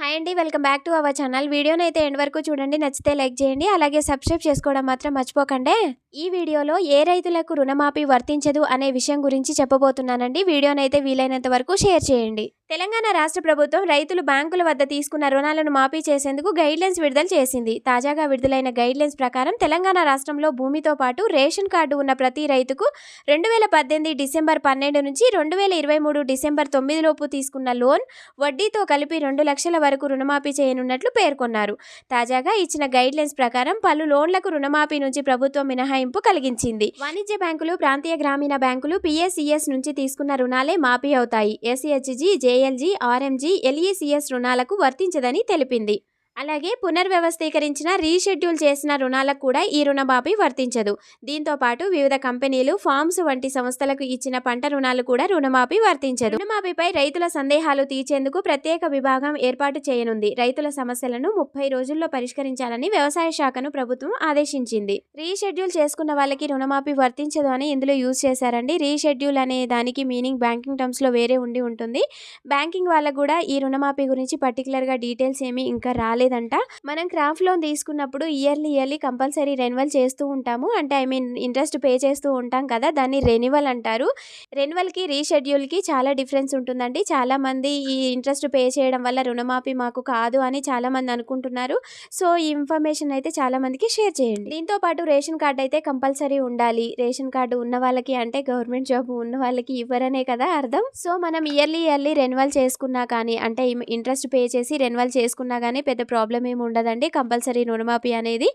Hi అండి welcome back to our channel. వీడియోని అయితే ఎండ్ వరకు చూడండి నచ్చితే లైక్ చేయండి అలాగే సబ్స్క్రైబ్ చేసుకోవడం మాత్రం మర్చిపోకండి. ఈ వీడియోలో ఏ రైతులకు రుణమాఫీ వర్తించదు అనే విషయం గురించి చెప్పబోతున్నానండి. వీడియోని అయితే వీలైనంత వరకు షేర్ చేయండి. తెలంగాణ రాష్ట్ర ప్రభుత్వం రైతులు బ్యాంకుల వద్ద తీసుకున్న రుణాలను మాఫీ చేసేందుకు గైడ్లైన్స్ విడుదల చేసింది. తాజాగా విడుదలైన గైడ్లైన్స్ ప్రకారం తెలంగాణ రాష్ట్రంలో భూమితో పాటు రేషన్ కార్డు ఉన్న ప్రతి రైతుకు రెండు వేల పద్దెనిమిది డిసెంబర్ పన్నెండు నుంచి రెండు వేల ఇరవై మూడు డిసెంబర్ తొమ్మిదిలోపు తీసుకున్న లోన్ వడ్డీతో కలిపి రెండు లక్షల వరకు రుణమాఫీ చేయనున్నట్లు పేర్కొన్నారు. తాజాగా ఇచ్చిన గైడ్లైన్స్ ప్రకారం పలు లోన్లకు రుణమాఫీ నుంచి ప్రభుత్వం మినహాయింపు కలిగించింది. వాణిజ్య బ్యాంకులు ప్రాంతీయ గ్రామీణ బ్యాంకులు పిఎస్ఈఎస్ నుంచి తీసుకున్న రుణాలే మాఫీ అవుతాయి. ఎస్హెచ్జి ఏఎల్జీ ఆర్ఎంజీ ఎల్ఈసిఎస్ రుణాలకు వర్తించదని తెలిపింది. అలాగే పునర్వ్యవస్థీకరించిన రీషెడ్యూల్ చేసిన రుణాలకు కూడా ఈ రుణమాఫీ వర్తించదు. దీంతో పాటు వివిధ కంపెనీలు ఫార్మ్స్ వంటి సంస్థలకు ఇచ్చిన పంట రుణాలు కూడా రుణమాఫీ వర్తించదు. రుణమాఫీపై రైతుల సందేహాలు తీర్చేందుకు ప్రత్యేక విభాగం ఏర్పాటు చేయనుంది. రైతుల సమస్యలను ముప్పై రోజుల్లో పరిష్కరించాలని వ్యవసాయ శాఖను ప్రభుత్వం ఆదేశించింది. రీషెడ్యూల్ చేసుకున్న వాళ్ళకి రుణమాఫీ వర్తించదు అని ఇందులో యూజ్ చేశారండి. రీషెడ్యూల్ అనే దానికి మీనింగ్ బ్యాంకింగ్ టర్మ్స్లో వేరే ఉండి ఉంటుంది. బ్యాంకింగ్ వాళ్ళకు కూడా ఈ రుణమాఫీ గురించి పర్టికులర్గా డీటెయిల్స్ ఏమీ ఇంకా రాలేదు. రాలేదంట మనం క్రాఫ్ట్ లోన్ తీసుకున్నప్పుడు ఇయర్లీ ఇయర్లీ కంపల్సరీ రెన్యువల్ చేస్తూ ఉంటాము. అంటే ఐ మీన్ ఇంట్రెస్ట్ పే చేస్తూ ఉంటాం కదా దాన్ని రెన్యువల్ అంటారు. రెన్యువల్కి రీషెడ్యూల్కి చాలా డిఫరెన్స్ ఉంటుందండి. చాలామంది ఈ ఇంట్రెస్ట్ పే చేయడం వల్ల రుణమాఫీ మాకు కాదు అని చాలామంది అనుకుంటున్నారు. సో ఈ ఇన్ఫర్మేషన్ అయితే చాలామందికి షేర్ చేయండి. దీంతో పాటు రేషన్ కార్డు అయితే కంపల్సరీ ఉండాలి. రేషన్ కార్డు ఉన్న వాళ్ళకి అంటే గవర్నమెంట్ జాబ్ ఉన్న వాళ్ళకి ఇవ్వరనే కదా అర్థం. సో మనం ఇయర్లీ ఇయర్లీ రెన్యువల్ చేసుకున్నా కానీ అంటే ఇంట్రెస్ట్ పే చేసి రెన్యువల్ చేసుకున్నా కానీ పెద్ద ప్రాబ్లం ఏమి ఉండదండి. కంపల్సరీ రుణమాఫీ అనేది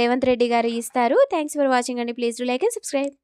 రేవంత్ రెడ్డి గారు ఇస్తారు. థ్యాంక్స్ ఫర్ వాచింగ్ అండి. Please do like and subscribe.